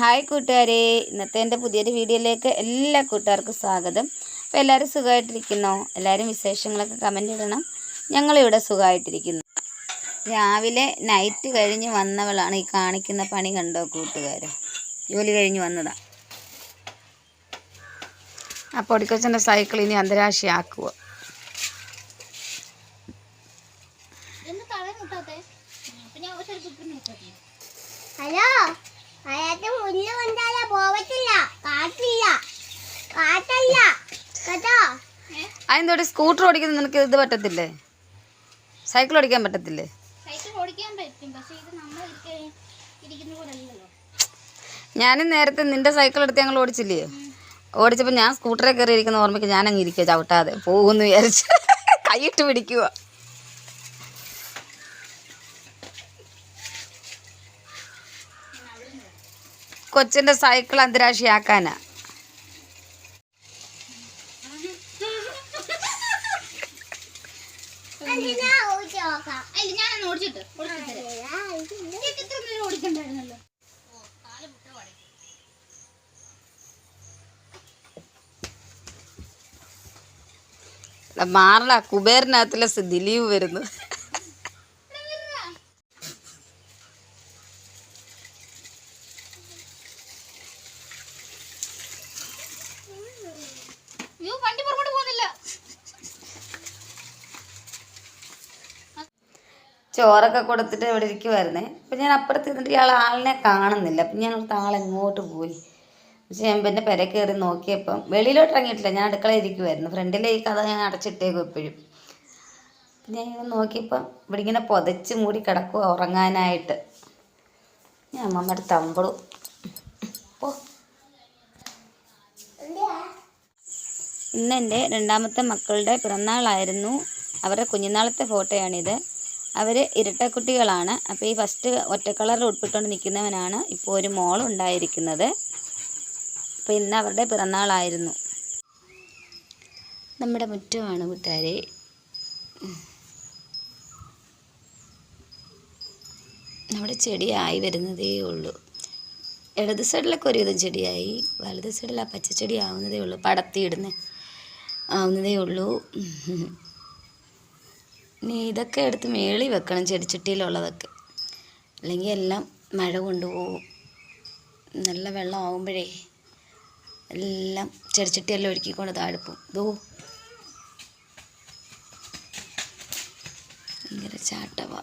Hi കൂട്ടുകാരെ. ഇന്നത്തെ എന്റെ പുതിയൊരു വീഡിയോയിലേക്ക് എല്ലാ കൂട്ടുകാർക്കും സ്വാഗതം. അപ്പോൾ എല്ലാവരും സുഖമായിട്ടിരിക്കുന്നോ? എല്ലാവരും വിശേഷങ്ങളൊക്കെ കമന്റ് ഇടണം. ഞങ്ങളിവിടെ സുഖമായിട്ടിരിക്കുന്നു. രാവിലെ നൈറ്റ് കഴിഞ്ഞ് വന്നവളാണ് ഈ കാണിക്കുന്ന പണി കണ്ടോ കൂട്ടുകാർ ജോലി കഴിഞ്ഞ് വന്നതാണ് ആ പൊടിക്കൊച്ചന്റെ സൈക്കിൾ ഇനി അന്തരാശിയാക്കുക ഹലോ? അയാൾക്ക് മുന്നിൽ കൊണ്ടാല പോവത്തില്ല. കാറ്റില്ല കാറ്റല്ല കേട്ടോ? അതെന്തോടെ? സ്കൂട്ടർ ഓടിക്കുന്ന നിനക്ക് ഇത് പറ്റത്തില്ലേ? സൈക്കിൾ ഓടിക്കാൻ പറ്റത്തില്ലേ? സൈക്കിൾ ഓടിക്കാൻ പറ്റും. പക്ഷെ ഇത് നമ്മൾ ഇരിക്കുന്ന പോലെ അല്ലല്ലോ. ഞാനും നേരത്തെ നിന്റെ സൈക്കിൾ എടുത്ത് ഞങ്ങൾ ഓടിച്ചില്ലേ? ഓടിച്ചപ്പോൾ ഞാൻ സ്കൂട്ടറിൽ കയറി ഇരിക്കുന്ന ഓർമ്മയ്ക്ക് ഞാൻ അങ്ങ് ഇരിക്കുക ചവിട്ടാതെ പോകുമെന്ന് വിചാരിച്ച്. കൈയിട്ട് പിടിക്കുക ഇത്ര സൈക്കിൾ ഓടിക്കണ്ടായിരുന്നല്ലോ. മാറല കുബേറിനകത്തിലെ സ- ദിലീപ് വരുന്നു. ചോറൊക്കെ കൊടുത്തിട്ട് ഇവിടെ ഇരിക്കുമായിരുന്നേ അപ്പം ഞാൻ അപ്പുറത്ത് ഇരുന്നിട്ട് ഇയാൾ ആളിനെ കാണുന്നില്ല. അപ്പം ഞാൻ താളെ ആൾ എങ്ങോട്ട് പോയി? പക്ഷേ ഞാൻ പിന്നെ പെര കയറി നോക്കിയപ്പം വെളിയിലോട്ട് ഇറങ്ങിയിട്ടില്ല. ഞാൻ അടുക്കളയിൽ ഇരിക്കുമായിരുന്നു ഫ്രണ്ടിലെ ഈ കഥ ഞാൻ അടച്ചിട്ടേക്കും എപ്പോഴും ഞാൻ ഇങ്ങനെ നോക്കിയപ്പം ഇവിടെ ഇങ്ങനെ പുതച്ച് മൂടി കിടക്കുക ഉറങ്ങാനായിട്ട്. ഞാൻ അമ്മമ്മയുടെ തമ്പളു. ഇന്ന് എന്റെ രണ്ടാമത്തെ മക്കളുടെ പിറന്നാളായിരുന്നു. അവരുടെ കുഞ്ഞുനാളത്തെ ഫോട്ടോയാണിത്. അവർ ഇരട്ടക്കുട്ടികളാണ്. അപ്പോൾ ഈ ഫസ്റ്റ് ഒറ്റ കളറിൽ ഉൾപ്പെട്ടുകൊണ്ട് നിൽക്കുന്നവനാണ് ഇപ്പോൾ ഒരു മോൾ ഉണ്ടായിരിക്കുന്നത്. അപ്പോൾ ഇന്ന് അവരുടെ പിറന്നാളായിരുന്നു. നമ്മുടെ മുറ്റമാണ് കൂട്ടുകാരെ. നമ്മുടെ ചെടിയായി വരുന്നതേ ഉള്ളൂ. ഇടത് സൈഡിലൊക്കെ ഒരുവിധം ചെടിയായി വലത് സൈഡിൽ ആ പച്ചച്ചെടി ആവുന്നതേ ഉള്ളൂ. പടത്തിയിടുന്ന ആവുന്നതേ ഉള്ളൂ. ഇനി ഇതൊക്കെ എടുത്ത് മേളി വെക്കണം ചെടിച്ചട്ടിയിലുള്ളതൊക്കെ. അല്ലെങ്കിൽ എല്ലാം മഴ കൊണ്ടുപോകും. നല്ല വെള്ളം ആകുമ്പോഴേ എല്ലാം ചെടിച്ചട്ടിയെല്ലാം ഒരുക്കിക്കൊണ്ട് താഴ്പ്പും ദോ. ഭയങ്കര ചാട്ടവാ.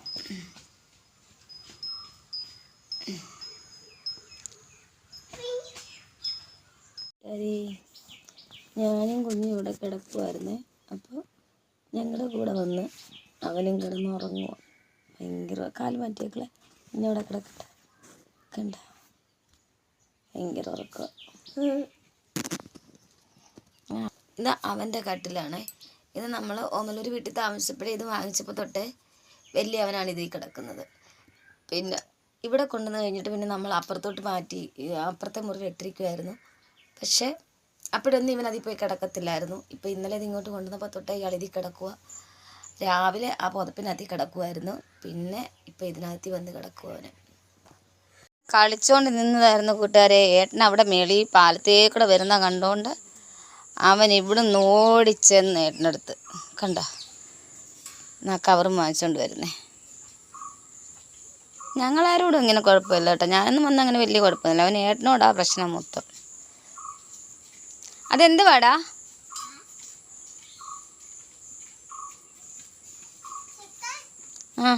ഞാനും കുഞ്ഞും ഇവിടെ കിടക്കുമായിരുന്നേ അപ്പോൾ ഞങ്ങളുടെ കൂടെ വന്ന് അവനും കിടന്ന് ഉറങ്ങുക ഭയങ്കര കാൽ മാറ്റിയേക്കളെ. ഇനി ഇവിടെ കിടക്കട്ടെ. കണ്ട? ഭയങ്കര ഉറക്കം. ആ, ഇത് അവന്റെ കട്ടിലാണ്. ഇത് നമ്മൾ ഓമലൂർ വീട്ടിൽ താമസിച്ചപ്പോഴേ ഇത് വാങ്ങിച്ചപ്പോൾ തൊട്ടേ വലിയ അവനാണ് ഇതിൽ കിടക്കുന്നത്. പിന്നെ ഇവിടെ കൊണ്ടുവന്ന് കഴിഞ്ഞിട്ട് പിന്നെ നമ്മൾ അപ്പുറത്തോട്ട് മാറ്റി അപ്പുറത്തെ മുറി ഇട്ടിരിക്കുമായിരുന്നു പക്ഷേ അപ്പോഴൊന്നും ഇവൻ പോയി കിടക്കത്തില്ലായിരുന്നു. ഇപ്പോൾ ഇന്നലെ ഇത് ഇങ്ങോട്ട് കൊണ്ടുവന്നപ്പോൾ തൊട്ടേ ഇയാൾ ഇതിൽ കിടക്കുക രാവിലെ ആ പുതപ്പിനകത്ത് കിടക്കുമായിരുന്നു പിന്നെ ഇപ്പം ഇതിനകത്ത് വന്ന് കിടക്കുക അവന്. കളിച്ചോണ്ട് നിന്നതായിരുന്നു കൂട്ടുകാരെ. ഏട്ടൻ അവിടെ മേളി പാലത്തേക്കൂടെ വരുന്ന കണ്ടോണ്ട് അവൻ ഇവിടെ ഓടിച്ചെന്ന് ഏട്ടനടുത്ത് കണ്ട എന്നാ കവറും വാങ്ങിച്ചോണ്ട് വരുന്നേ. ഞങ്ങളാരോടും ഇങ്ങനെ കുഴപ്പമില്ല കേട്ടോ. ഞാനൊന്നും വന്ന് അങ്ങനെ വലിയ കുഴപ്പമില്ല അവൻ ഏട്ടനോടാ പ്രശ്നം മൊത്തം. അതെന്ത് വാടാ ആ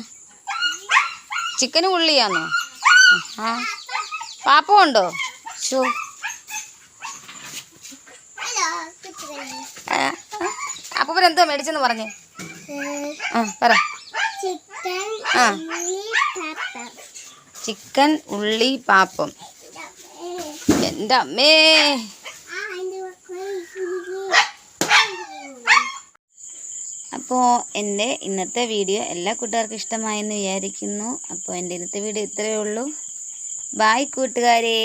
ചിക്കന് ഉള്ളിയാന്നോ? ആ പാപ്പം ഉണ്ടോ ഷോ ഹലോ എന്തോ മേടിച്ചെന്ന് പറഞ്ഞേ. ആ പറ. ചിക്കൻ ആ. ചിക്കൻ ഉള്ളി പാപ്പം. എന്റെ അമ്മേ ആ അതിന്റെ അപ്പോൾ എന്റെ ഇന്നത്തെ വീഡിയോ എല്ലാ കൂട്ടുകാർക്കും ഇഷ്ടമായെന്ന് വിചാരിക്കുന്നു. അപ്പോൾ എന്റെ ഇന്നത്തെ വീഡിയോ ഇത്രയേ ഉള്ളൂ. ബായ് കൂട്ടുകാരേ.